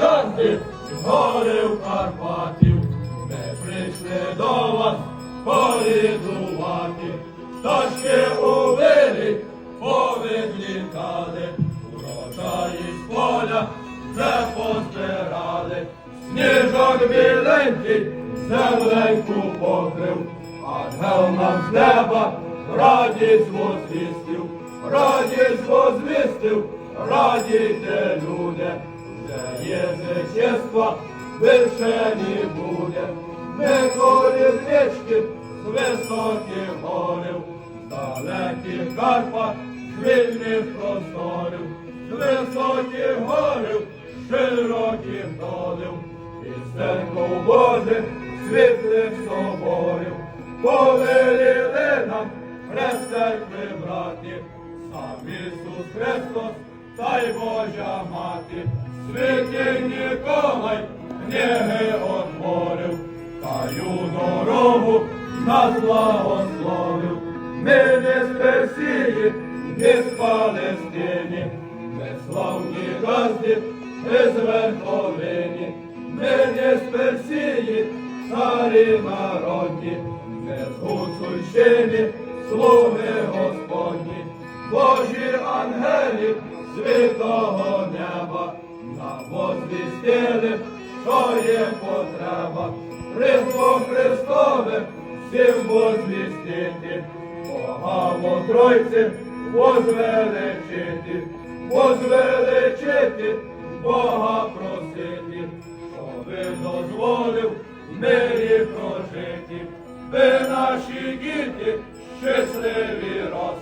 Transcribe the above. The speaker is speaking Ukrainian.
газди, горів Карпатів, ми прийшли до вас порідувати, пташки у вирі повідлітали, урожаї з поля вже позбирали, сніжок біленький земленьку покрив, ангел нам з неба радість возвістив, радість возвістив, радійте люди, вже є зечества, більше не буде. Ми колі річки з високих горів, з далеких Карпат, з вільних просторів, з високих горів, широких долів, і церков Божих світлих соборів, повеліли нам хрест церкви братів, сам Ісус Христос, та й Божа мати, святий Ніколай, книги отворив, таю дорогу нас благословив. Ми не з Персії, не з Палестині, ми славні газди, ми з Верховині, ми не з Персії, царі народні, ми з Гуцульщини, слуги Господні, Божі ангелі святого неба, нам возвістили, що є потреба, Христо Христове всім возвістити, Бога во Тройці возвеличити, возвеличити, Бога просити, щоби дозволив в мирі прожити, ви наші діти щасливі росли.